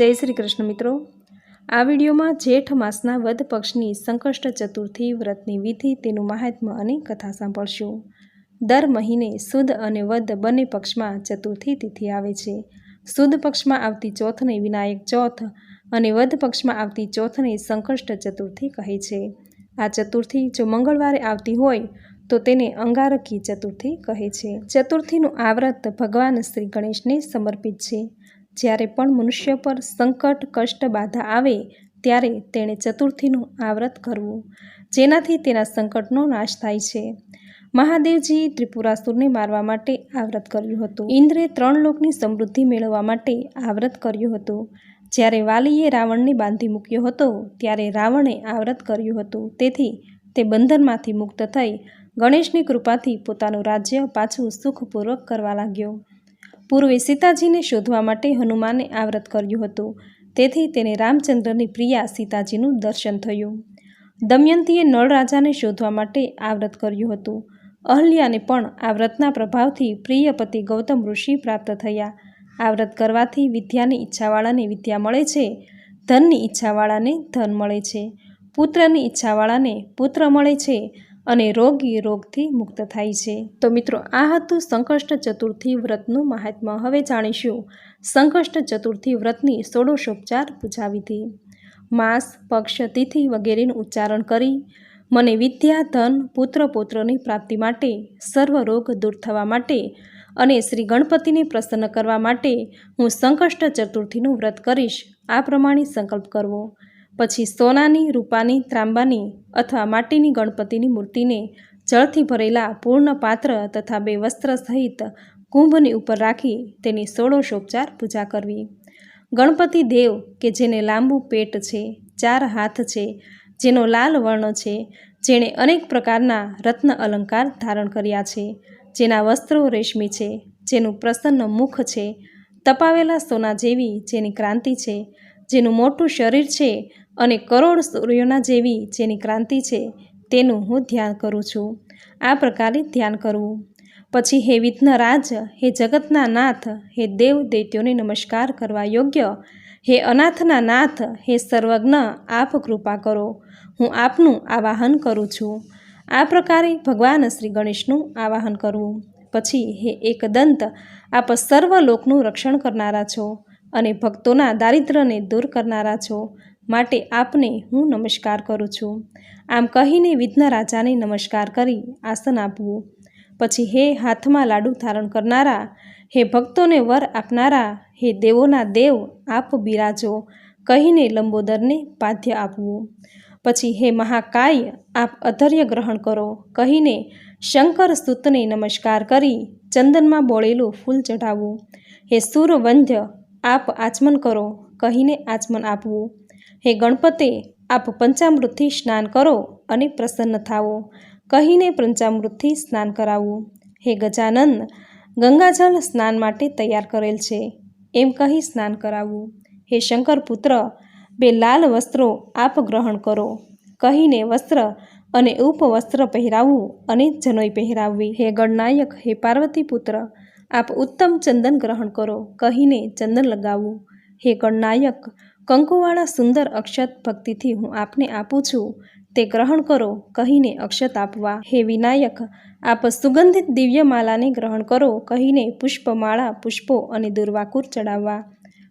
જય શ્રી કૃષ્ણ મિત્રો. આ વિડીયોમાં જેઠ માસના વધ પક્ષની સંકષ્ટ ચતુર્થી વ્રતની વિધિ તેનું મહાત્મ્ય અને કથા સાંભળશું. દર મહિને સુદ અને વધ બંને પક્ષમાં ચતુર્થી તિથિ આવે છે. સુદ પક્ષમાં આવતી ચોથને વિનાયક ચોથ અને વધ પક્ષમાં આવતી ચોથને સંકષ્ટ ચતુર્થી કહે છે. આ ચતુર્થી જો મંગળવારે આવતી હોય તો તેને અંગારકી ચતુર્થી કહે છે. ચતુર્થીનું આ વ્રત ભગવાન શ્રી ગણેશને સમર્પિત છે. જ્યારે પણ મનુષ્ય પર સંકટ, કષ્ટ, બાધા આવે, ત્યારે તેણે ચતુર્થીનું આવ્રત કરવું, જેનાથી તેના સંકટનો નાશ થાય છે. મહાદેવજીએ ત્રિપુરાસુરને મારવા માટે આવ્રત કર્યું હતું. ઇન્દ્રે ત્રણ લોકની સમૃદ્ધિ મેળવવા માટે આવ્રત કર્યું હતું. જ્યારે વાલીએ રાવણને બાંધી મૂક્યો હતો, ત્યારે રાવણે આવ્રત કર્યું હતું. તેથી તે બંધનમાંથી મુક્ત થઈ ગણેશની કૃપાથી પોતાનું રાજ્ય પાછું સુખપૂર્વક કરવા લાગ્યો. પૂર્વે સીતાજીને શોધવા માટે હનુમાને આ વ્રત કર્યું હતું. તેથી તેને રામચંદ્રની પ્રિયા સીતાજીનું દર્શન થયું. દમયંતીએ નળ રાજાને શોધવા માટે આ વ્રત કર્યું હતું. અહલ્યાને પણ આ વ્રતના પ્રભાવથી પ્રિય પતિ ગૌતમ ઋષિ પ્રાપ્ત થયા. આ વ્રત કરવાથી વિદ્યાની ઈચ્છાવાળાને વિદ્યા મળે છે, ધનની ઈચ્છાવાળાને ધન મળે છે, પુત્રની ઈચ્છાવાળાને પુત્ર મળે છે અને રોગી રોગથી મુક્ત થાય છે. તો મિત્રો, આ હતું સંકષ્ટ ચતુર્થી વ્રતનું મહાત્મ્ય હવે જાણીશું સંકષ્ટ ચતુર્થી વ્રતની ષોડશોપચાર પૂજા વિધિ માસ, પક્ષ, તિથિ વગેરેનું ઉચ્ચારણ કરી, મને વિદ્યા, ધન, પુત્ર, પુત્રની પ્રાપ્તિ માટે, સર્વ રોગ દૂર થવા માટે અને શ્રી ગણપતિને પ્રસન્ન કરવા માટે હું સંકષ્ટ ચતુર્થીનું વ્રત કરીશ. આ પ્રમાણે સંકલ્પ કરવો. પછી સોનાની, રૂપાની, ત્રાંબાની અથવા માટીની ગણપતિની મૂર્તિને જળથી ભરેલા પૂર્ણ પાત્ર તથા બે વસ્ત્ર સહિત કુંભની ઉપર રાખી તેની ષોડશોપચાર પૂજા કરવી. ગણપતિ દેવ, કે જેને લાંબુ પેટ છે, ચાર હાથ છે, જેનો લાલ વર્ણ છે, જેણે અનેક પ્રકારના રત્ન અલંકાર ધારણ કર્યા છે, જેના વસ્ત્રો રેશમી છે, જેનું પ્રસન્ન મુખ છે, તપાવેલા સોના જેવી જેની ક્રાંતિ છે, જેનું મોટું શરીર છે અને કરોડ સૂર્યોના જેવી જેની ક્રાંતિ છે, તેનું હું ધ્યાન કરું છું. આ પ્રકારે ધ્યાન કરવું. પછી હે વિઘ્નરાજ હે જગતના નાથ, હે દેવ દૈત્યોને નમસ્કાર કરવા યોગ્ય, હે અનાથના નાથ, હે સર્વજ્ઞ, આપ કૃપા કરો. હું આપનું આવાહન કરું છું. આ પ્રકારે ભગવાન શ્રી ગણેશનું આવાહન કરવું. પછી હે એકદંત, આપ સર્વ લોકનું રક્ષણ કરનારા છો અને ભક્તોના દારિદ્રને દૂર કરનારા છો. માટે આપને હું નમસ્કાર કરું છું. આમ કહીને વિઘ્ન રાજાને નમસ્કાર કરી આસન આપવું. પછી હે હાથમાં લાડુ ધારણ કરનારા, હે ભક્તોને વર આપનારા, હે દેવોના દેવ આપ બિરાજો, કહીને લંબોદરને પાધ્ય આપવું. પછી હે મહાકાય, આપ અધર્ય ગ્રહણ કરો, કહીને શંકર સ્તુતને નમસ્કાર કરી ચંદનમાં બોળેલું ફૂલ ચઢાવવું હે સૂરવંધ્ય આપ આચમન કરો, કહીને આચમન આપવું. હે ગણપતિ, આપ પંચામૃતથી સ્નાન કરો અને પ્રસન્ન થાવો કહીને પંચામૃતથી સ્નાન કરાવવું હે ગજાનંદ ગંગાજળ સ્નાન માટે તૈયાર કરેલ છે. એમ કહી સ્નાન કરાવવું હે શંકર પુત્ર બે લાલ વસ્ત્રો આપ ગ્રહણ કરો. કહીને વસ્ત્ર અને ઉપવસ્ત્ર પહેરાવવું અને જનોઈ પહેરાવવી. હે ગણનાયક, હે પાર્વતી પુત્ર આપ ઉત્તમ ચંદન ગ્રહણ કરો. કહીને ચંદન લગાવવું હે ગણનાયક કંકુવાળા સુંદર અક્ષત ભક્તિથી હું આપને આપું છું. તે ગ્રહણ કરો, કહીને અક્ષત આપવા. હે વિનાયક, આપ સુગંધિત દિવ્યમાલાને ગ્રહણ કરો, કહીને પુષ્પમાળા, પુષ્પો અને દુર્વાકુર ચડાવવા.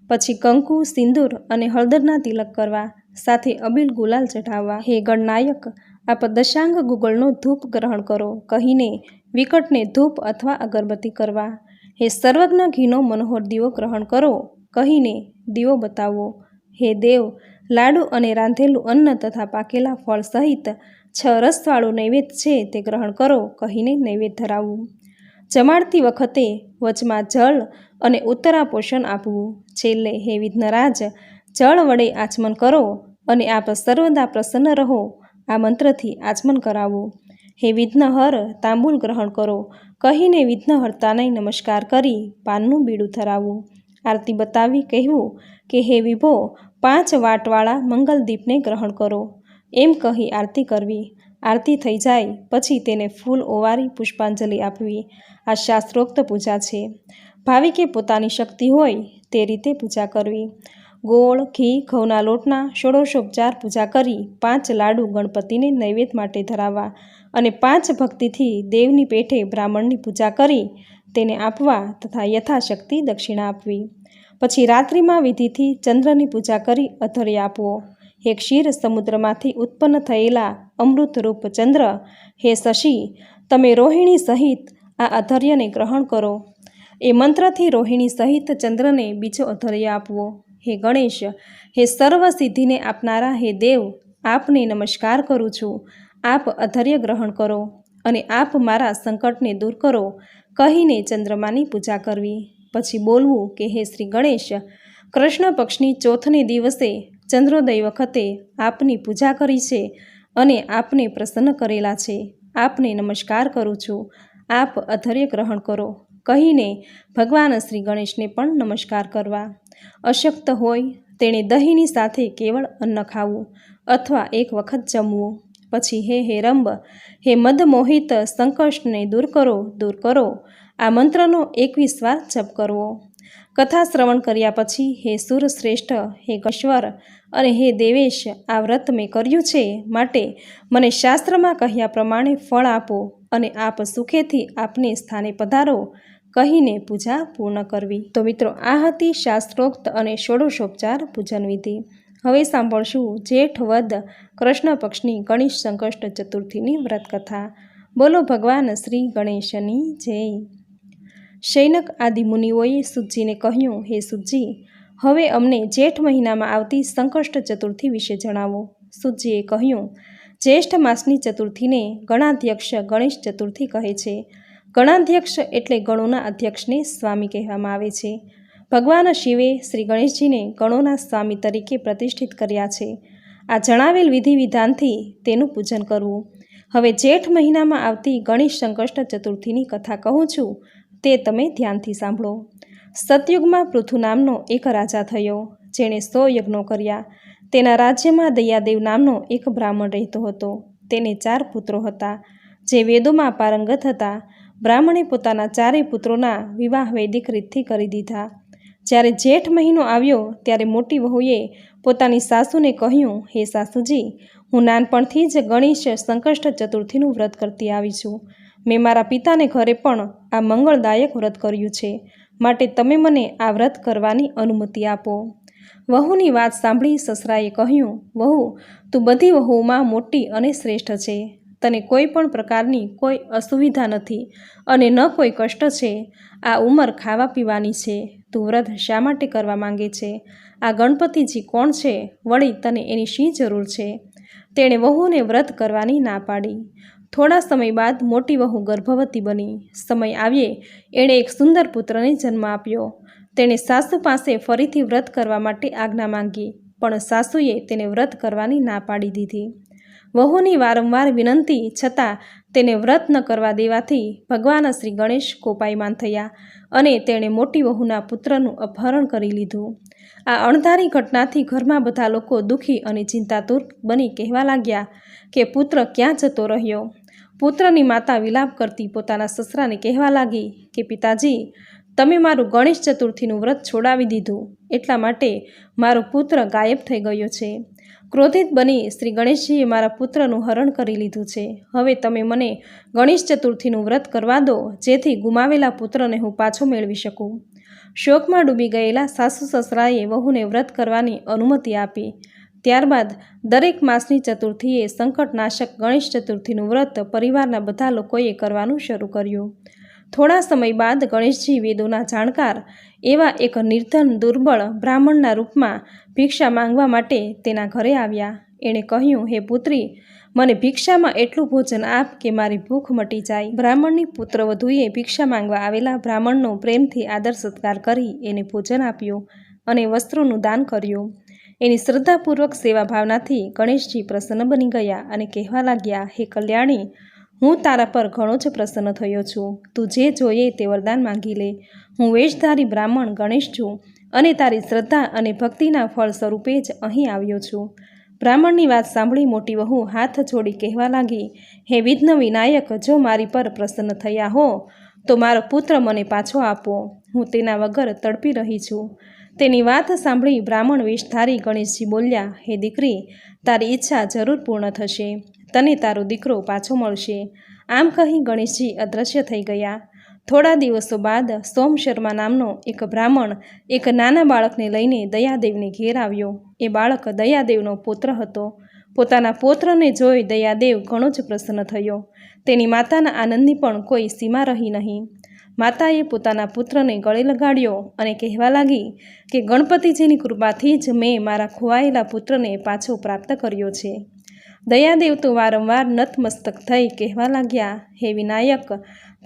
પછી કંકુ, સિંદૂર અને હળદરના તિલક કરવા, સાથે અબીલ ગુલાલ ચઢાવવા. હે ગણનાયક, આપ દશાંગ ગુગળનો ધૂપ ગ્રહણ કરો, કહીને વિકટને ધૂપ અથવા અગરબત્તી કરવા. હે સર્વજ્ઞ ઘીનો મનોહર દીવો ગ્રહણ કરો, કહીને દીવો બતાવો. હે દેવ, લાડુ અને રાંધેલું અન્ન તથા પાકેલા ફળ સહિત છ રસવાળું નૈવેદ્ય છે તે ગ્રહણ કરો, કહીને નૈવેદ્ય ધરાવવું જમાડતી વખતે વચમાં જળ અને ઉત્તરા પોષણ આપવું. છેલ્લે હે વિઘ્નરાજ, જળ વડે આચમન કરો અને આપ સર્વદા પ્રસન્ન રહો. આ મંત્રથી આચમન કરાવવું હે વિઘ્નહર, તાંબુલ ગ્રહણ કરો. કહીને વિઘ્નહર્તાને નમસ્કાર કરી પાનનું બીડું ધરાવવું આરતી બતાવી કહેવું કે, હે વિભો, પાંચ વાટવાળા મંગલદીપને ગ્રહણ કરો. એમ કહી આરતી કરવી. આરતી થઈ જાય, પછી તેને ફૂલ ઓવારી પુષ્પાંજલિ આપવી. આ શાસ્ત્રોક્ત પૂજા છે. ભાવિકે પોતાની શક્તિ હોય તે રીતે પૂજા કરવી. ગોળ, ઘી, ઘઉંના લોટના ષોડશોપચાર પૂજા કરી પાંચ લાડુ ગણપતિને નૈવેદ્ય માટે ધરાવવા અને પાંચ ભક્તિથી દેવની પેઠે બ્રાહ્મણની પૂજા કરી તેને આપવા તથા યથાશક્તિ દક્ષિણા આપવી. પછી રાત્રિમાં વિધિથી ચંદ્રની પૂજા કરી અથર્ય આપવો. હે ક્ષીર, સમુદ્રમાંથી ઉત્પન્ન થયેલા અમૃતરૂપ ચંદ્ર, હે શશી, તમે રોહિણી સહિત આ અધર્યને ગ્રહણ કરો. એ મંત્રથી રોહિણી સહિત ચંદ્રને બીજો અધર્ય આપવો. હે ગણેશ, હે સર્વ સિદ્ધિને આપનારા હે દેવ, આપને નમસ્કાર કરું છું. આપ અધર્ય ગ્રહણ કરો અને આપ મારા સંકટને દૂર કરો. કહીને ચંદ્રમાની પૂજા કરવી. પછી બોલવું કે, હે શ્રી ગણેશ, કૃષ્ણ પક્ષની ચોથને દિવસે ચંદ્રોદય વખતે આપની પૂજા કરી છે અને આપને પ્રસન્ન કરેલા છે. આપને નમસ્કાર કરું છું. આપ અધર્ય ગ્રહણ કરો. કહીને ભગવાન શ્રી ગણેશને પણ નમસ્કાર કરવા. અશક્ત હોય, તેણે દહીંની સાથે કેવળ અન્ન ખાવું અથવા એક વખત જમવું. પછી, હે હે, રંબ, હે મદમોહિત સંકષ્ટને દૂર કરો દૂર કરો. આ મંત્રનો એકવીસ વાર જપ કરવો. કથા શ્રવણ કર્યા પછી, હે સુરશ્રેષ્ઠ હે કશ્વર અને હે, દેવેશ, આ વ્રત મેં કર્યું છે, માટે મને શાસ્ત્રમાં કહ્યા પ્રમાણે ફળ આપો અને આપ સુખેથી આપને સ્થાને પધારો. કહીને પૂજા પૂર્ણ કરવી. તો મિત્રો, આ હતી શાસ્ત્રોક્ત અને ષોડશોપચાર પૂજન વિધિ. હવે સાંભળશું જેઠ વદ કૃષ્ણ પક્ષની ગણેશ સંકષ્ટ ચતુર્થીની વ્રતકથા. બોલો ભગવાન શ્રી ગણેશની જય. શૈનક આદિ મુનિઓએ સુજીને કહ્યું, હે સુજી, હવે અમને જેઠ મહિનામાં આવતી સંકષ્ટ ચતુર્થી વિશે જણાવો. સુજીએ કહ્યું, જ્યેષ્ઠ માસની ચતુર્થીને ગણાધ્યક્ષ ગણેશ ચતુર્થી કહે છે. ગણાધ્યક્ષ એટલે ગણોના અધ્યક્ષને સ્વામી કહેવામાં આવે છે. ભગવાન શિવે શ્રી ગણેશજીને ગણોના સ્વામી તરીકે પ્રતિષ્ઠિત કર્યા છે. આ જણાવેલ વિધિ વિધાનથી તેનું પૂજન કરવું. હવે જેઠ મહિનામાં આવતી ગણેશ સંકષ્ટ ચતુર્થીની કથા કહું છું, તે તમે ધ્યાનથી સાંભળો. સતયુગમાં પૃથુ નામનો એક રાજા થયો, જેણે સો યજ્ઞો કર્યા. તેના રાજ્યમાં દયાદેવ નામનો એક બ્રાહ્મણ રહેતો હતો. તેને ચાર પુત્રો હતા, જે વેદોમાં પારંગત હતા. બ્રાહ્મણે પોતાના ચારેય પુત્રોના વિવાહ વૈદિક રીતથી કરી દીધા. જ્યારે જેઠ મહિનો આવ્યો, ત્યારે મોટી વહુએ પોતાની સાસુને કહ્યું, હે સાસુજી, હું નાનપણથી જ ગણેશ સંકષ્ટ ચતુર્થીનું વ્રત કરતી આવી છું. મેં મારા પિતાને ઘરે પણ આ મંગળદાયક વ્રત કર્યું છે. માટે તમે મને આ વ્રત કરવાની અનુમતિ આપો. વહુની વાત સાંભળી સસરાએ કહ્યું, વહુ, તું બધી વહુમાં મોટી અને શ્રેષ્ઠ છે. તને કોઈ પણ પ્રકારની કોઈ અસુવિધા નથી અને ન કોઈ કષ્ટ છે, આ ઉંમર ખાવા પીવાની છે, તું વ્રત શા માટે કરવા માંગે છે? આ ગણપતિજી કોણ છે? વળી તને એની શી જરૂર છે? તેણે વહુને વ્રત કરવાની ના પાડી. થોડા સમય બાદ મોટી વહુ ગર્ભવતી બની. સમય આવ્યે એણે એક સુંદર પુત્રને જન્મ આપ્યો. તેણે સાસુ પાસે ફરીથી વ્રત કરવા માટે આજ્ઞા માંગી, પણ સાસુએ તેને વ્રત કરવાની ના પાડી દીધી. વહુની વારંવાર વિનંતી છતાં તેને વ્રત ન કરવા દેવાથી ભગવાન શ્રી ગણેશ કોપાયમાન થયા અને તેણે મોટી વહુના પુત્રનું અપહરણ કરી લીધું. આ અણધારી ઘટનાથી ઘરમાં બધા લોકો દુઃખી અને ચિંતાતુર બની કહેવા લાગ્યા કે પુત્ર ક્યાં જતો રહ્યો? પુત્રની માતા વિલાપ કરતી પોતાના સસરાને કહેવા લાગી કે, પિતાજી, તમે મારું ગણેશ ચતુર્થીનું વ્રત છોડાવી દીધું. એટલા માટે મારો પુત્ર ગાયબ થઈ ગયો છે. ક્રોધિત બની શ્રી ગણેશજીએ મારા પુત્રનું હરણ કરી લીધું છે. હવે તમે મને ગણેશ ચતુર્થીનું વ્રત કરવા દો, જેથી ગુમાવેલા પુત્રને હું પાછો મેળવી શકું. શોકમાં ડૂબી ગયેલા સાસુ સસરાએ વહુને વ્રત કરવાની અનુમતિ આપી. ત્યારબાદ દરેક માસની ચતુર્થીએ સંકટનાશક ગણેશ ચતુર્થીનું વ્રત પરિવારના બધા લોકોએ કરવાનું શરૂ કર્યું. થોડા સમય બાદ ગણેશજી વેદોના જાણકાર એવા એક નિર્ધન દુર્બળ બ્રાહ્મણના રૂપમાં ભિક્ષા માંગવા માટે તેના ઘરે આવ્યા. એણે કહ્યું, હે પુત્રી, મને ભિક્ષામાં એટલું ભોજન આપ કે મારી ભૂખ મટી જાય. બ્રાહ્મણની પુત્રવધુએ ભિક્ષા માંગવા આવેલા બ્રાહ્મણનો પ્રેમથી આદર સત્કાર કરી એને ભોજન આપ્યું અને વસ્ત્રોનું દાન કર્યું. એની શ્રદ્ધાપૂર્વક સેવા ભાવનાથી ગણેશજી પ્રસન્ન બની ગયા અને કહેવા લાગ્યા, હે કલ્યાણી હું તારા પર ઘણો જ પ્રસન્ન થયો છું. તું જે જોઈએ તે વરદાન માંગી લે. હું વેશધારી બ્રાહ્મણ ગણેશ છું અને તારી શ્રદ્ધા અને ભક્તિના ફળ સ્વરૂપે જ અહીં આવ્યો છું. બ્રાહ્મણની વાત સાંભળી મોટી વહુ હાથ જોડી કહેવા લાગી, હે વિઘ્ન વિનાયક, જો મારી પર પ્રસન્ન થયા હો, તો મારો પુત્ર મને પાછો આપો. હું તેના વગર તડપી રહી છું. તેની વાત સાંભળી બ્રાહ્મણ વેશધારી ગણેશજી બોલ્યા, હે દીકરી, તારી ઈચ્છા જરૂર પૂર્ણ થશે. તને તારો દીકરો પાછો મળશે. આમ કહી ગણેશજી અદૃશ્ય થઈ ગયા. થોડા દિવસો બાદ સોમ શર્મા નામનો એક બ્રાહ્મણ એક નાના બાળકને લઈને દયાદેવને ઘેર આવ્યો. એ બાળક દયાદેવનો પુત્ર હતો. પોતાના પુત્રને જોઈ દયાદેવ ઘણો જ પ્રસન્ન થયો. તેની માતાના આનંદની પણ કોઈ સીમા રહી નહીં. માતાએ પોતાના પુત્રને ગળે લગાડ્યો અને કહેવા લાગી કે ગણપતિજીની કૃપાથી જ મેં મારા ખોવાયેલા પુત્રને પાછો પ્રાપ્ત કર્યો છે. દયાદેવ તો વારંવાર નતમસ્તક થઈ કહેવા લાગ્યા. હે વિનાયક,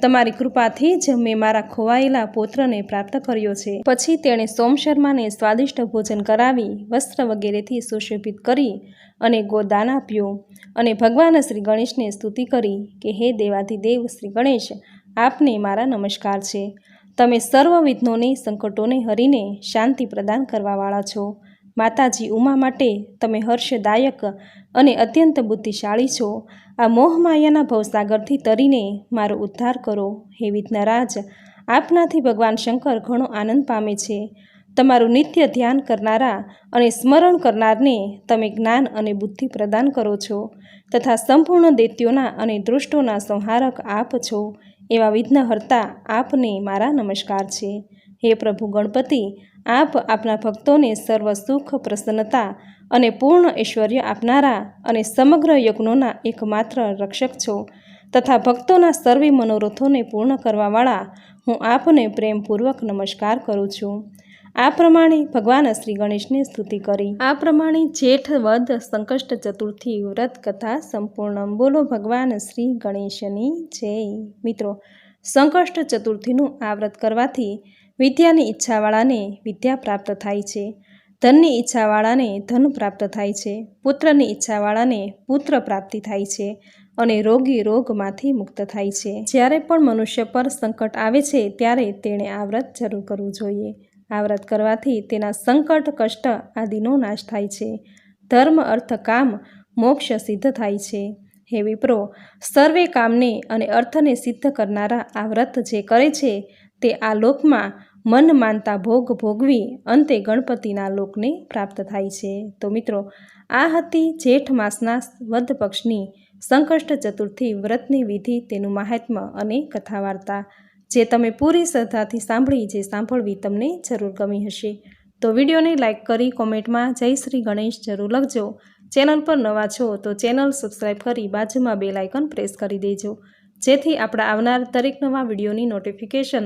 તમારી કૃપાથી જ મેં મારા ખોવાયેલા પુત્રને પ્રાપ્ત કર્યો છે. પછી તેણે સોમ શર્માને સ્વાદિષ્ટ ભોજન કરાવી, વસ્ત્ર વગેરેથી સુશોભિત કરી અને ગોદાન આપ્યું અને ભગવાન શ્રી ગણેશને સ્તુતિ કરી કે, હે દેવાધિદેવ શ્રી ગણેશ, આપને મારા નમસ્કાર છે. તમે સર્વ વિઘ્નોને સંકટોને હરીને શાંતિ પ્રદાન કરવાવાળા છો. માતાજી ઉમા માટે તમે હર્ષદાયક અને અત્યંત બુદ્ધિશાળી છો. આ મોહમાયાના ભવસાગરથી તરીને મારો ઉદ્ધાર કરો, હે વિઘ્નરાજ. આપનાથી ભગવાન શંકર ઘણો આનંદ પામે છે. તમારું નિત્ય ધ્યાન કરનારા અને સ્મરણ કરનારને તમે જ્ઞાન અને બુદ્ધિ પ્રદાન કરો છો તથા સંપૂર્ણ દૈત્યોના અને દૃષ્ટોના સંહારક આપ છો એવા વિઘ્નહર્તા આપને મારા નમસ્કાર છે. હે પ્રભુ ગણપતિ આપ આપના ભક્તોને સર્વ સુખ, પ્રસન્નતા અને પૂર્ણ ઐશ્વર્ય આપનારા અને સમગ્ર યજ્ઞોના એકમાત્ર રક્ષક છો તથા ભક્તોના સર્વે મનોરથોને પૂર્ણ કરવાવાળા હું આપને પ્રેમપૂર્વક નમસ્કાર કરું છું. આ પ્રમાણે ભગવાન શ્રી ગણેશને સ્તુતિ કરી. આ પ્રમાણે જેઠ, વદ, સંકષ્ટ, ચતુર્થી, વ્રત, કથા સંપૂર્ણ. બોલો ભગવાન શ્રી ગણેશની જય. મિત્રો, સંકષ્ટ, ચતુર્થીનું આ વ્રત કરવાથી વિદ્યાની ઈચ્છાવાળાને વિદ્યા પ્રાપ્ત થાય છે. ધનની ઈચ્છાવાળાને ધન પ્રાપ્ત થાય છે. પુત્રની ઈચ્છાવાળાને પુત્ર પ્રાપ્તિ થાય છે અને રોગી રોગમાંથી મુક્ત થાય છે. જ્યારે પણ મનુષ્ય પર સંકટ આવે છે, ત્યારે તેણે આ વ્રત જરૂર કરવું જોઈએ. આ વ્રત કરવાથી તેના સંકટ, કષ્ટ આદિનો નાશ થાય છે. ધર્મ, અર્થ, કામ, મોક્ષ સિદ્ધ થાય છે. હે વિપ્રો, સર્વે કામને અને અર્થને સિદ્ધ કરનારા આ વ્રત જે કરે છે તે આ લોકમાં મન માનતા ભોગ ભોગવી અંતે ગણપતિના લોકને પ્રાપ્ત થાય છે. તો મિત્રો, આ હતી જેઠ માસના વધ પક્ષની સંકષ્ટ ચતુર્થી વ્રતની વિધિ તેનું મહાત્મ્ય અને કથા વાર્તા જે તમે પૂરી શ્રદ્ધાથી સાંભળી જે સાંભળવી તમને જરૂર ગમી હશે. તો વિડીયોને લાઇક કરી કોમેન્ટમાં જય શ્રી ગણેશ જરૂર લખજો. ચેનલ પર નવા છો તો ચેનલ સબસ્ક્રાઈબ કરી બાજુમાં બે લાઇકન પ્રેસ કરી દેજો. જેથી આપણા આવનાર દરેક નવા વિડીયોની નોટિફિકેશન